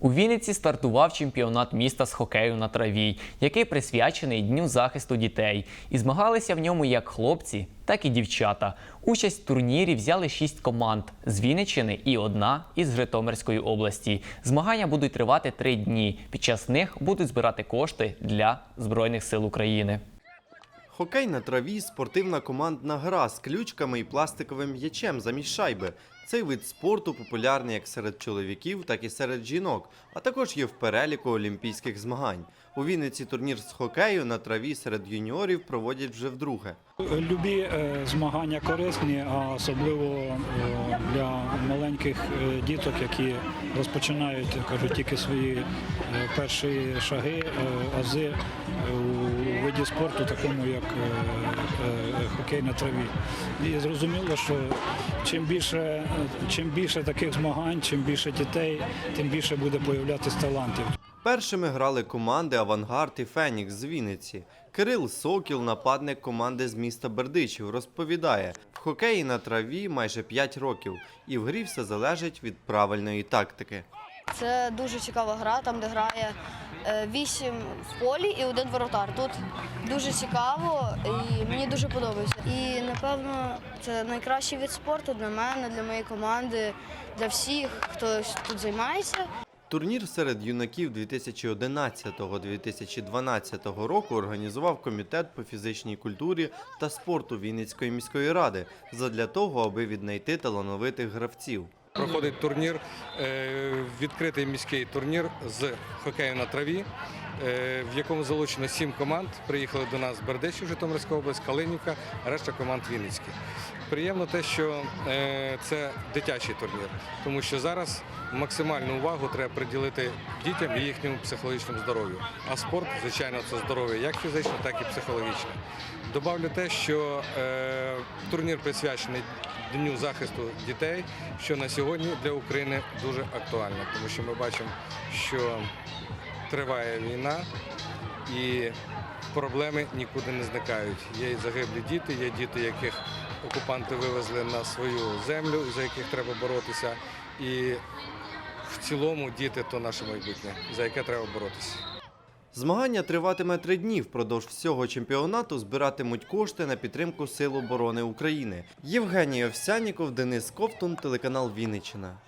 У Вінниці стартував чемпіонат міста з хокею на траві, який присвячений Дню захисту дітей. І змагалися в ньому як хлопці, так і дівчата. Участь в турнірі взяли шість команд з Вінниччини і одна із Житомирської області. Змагання будуть тривати три дні. Під час них будуть збирати кошти для Збройних сил України. Хокей на траві спортивна командна гра з ключками і пластиковим м'ячем замість шайби. Цей вид спорту популярний як серед чоловіків, так і серед жінок, а також є в переліку олімпійських змагань. У Вінниці турнір з хокею на траві серед юніорів проводять вже вдруге. Любі е, змагання корисні, а особливо е, для маленьких е, діток, які розпочинають кажуть, тільки свої перші шаги, ази у виді спорту, такому як хокей на траві. І зрозуміло, що чим більше, чим більше таких змагань, чим більше дітей, тим більше буде появлятися талантів. Першими грали команди Авангард і Фенікс з Вінниці. Кирил Сокіл, нападник команди з міста Бердичів, розповідає: в хокеї на траві майже 5 років, і в грі все залежить від правильної тактики. Це дуже цікава гра, там де грає е, вісім в полі і один воротар. Тут дуже цікаво і мені дуже подобається. І напевно це найкращий від спорту для мене, для моєї команди, для всіх, хто тут займається. Турнір серед юнаків 2011-2012 року організував комітет по фізичній культурі та спорту Вінницької міської ради задля того, аби віднайти талановитих гравців. Проходить турнір, е, відкритий міський турнір з хокею на траві, в якому залучено сім команд. Приїхали до нас з Бердичів, Житомирська область, Калинівка, решта команд Вінницькі. Приємно те, що е, це дитячий турнір, тому що зараз максимальну увагу треба приділити дітям і їхньому психологічному здоров'ю. А спорт, звичайно, це здоров'я як фізичне, так і психологічне. Добавлю те, що е, турнір присвячений Дню захисту дітей, що на сьогодні для України дуже актуально, тому що ми бачимо, що триває війна і проблеми нікуди не зникають. Є і загиблі діти, є діти, яких окупанти вивезли на свою землю, за яких треба боротися. І в цілому діти то наше майбутнє, за яке треба боротися. Змагання триватиме три дні. Впродовж всього чемпіонату збиратимуть кошти на підтримку Сил оборони України. Євгеній Овсяніков, Денис Ковтун, телеканал Вінниччина.